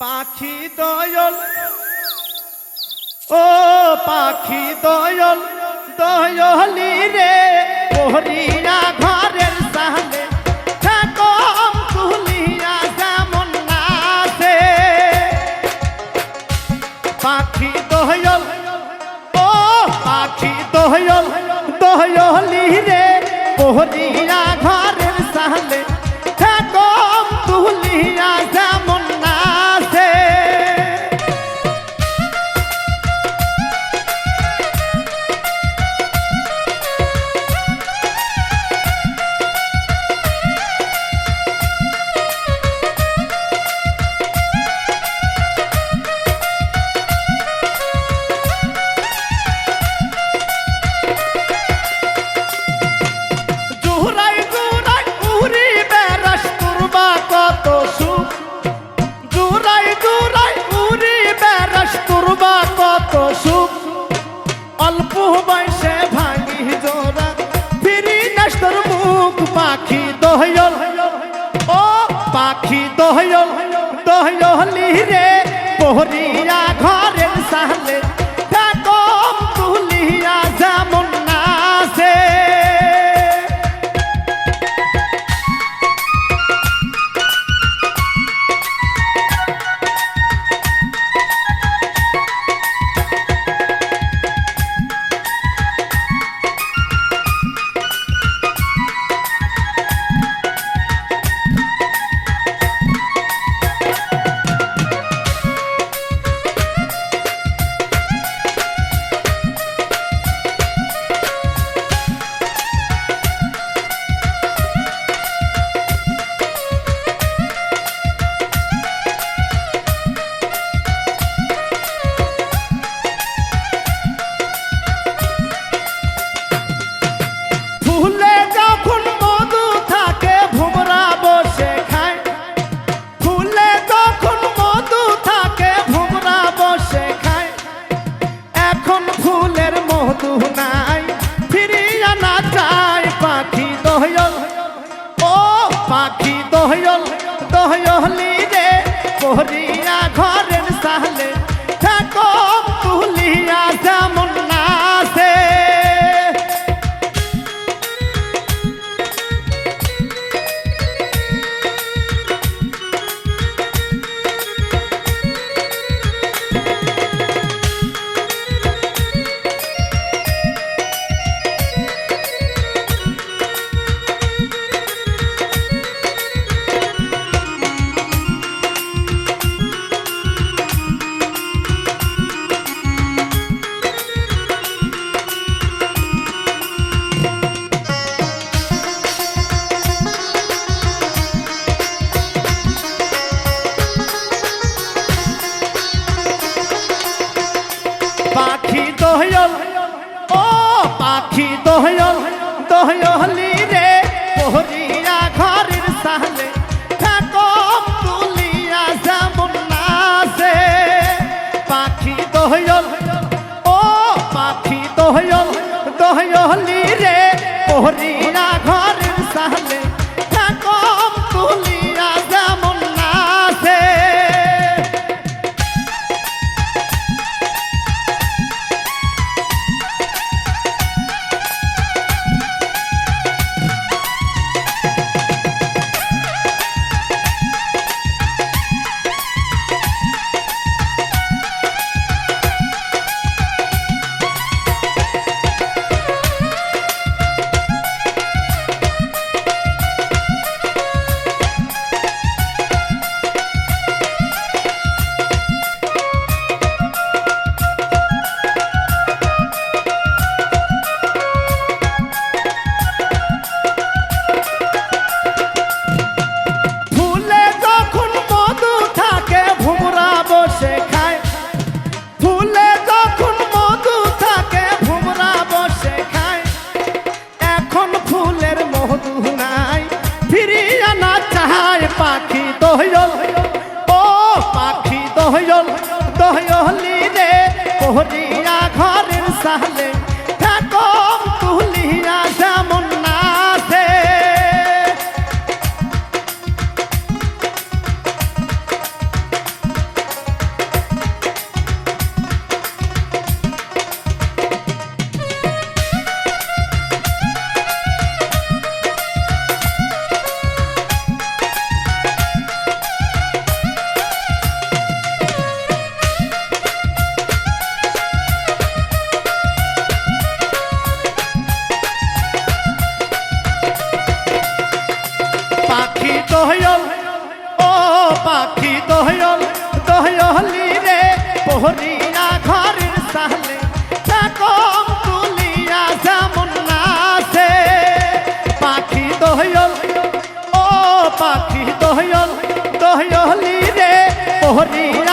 পাখি দয়ল। ও পাখি দয়ল দয়লি রে পহরিয়া ঘর পাখি দহল দহলি রে পহরিয়া ঘরের সাহলে দহয়ল, দহয়লি রে, পহরিয়া ঘরের সাহলে ঠাকম তুলিয়া যেমন নাচে। পাখি দহয়ল, ও পাখি দহয়ল, দহয়লি রে, পহরিয়া সালে હરી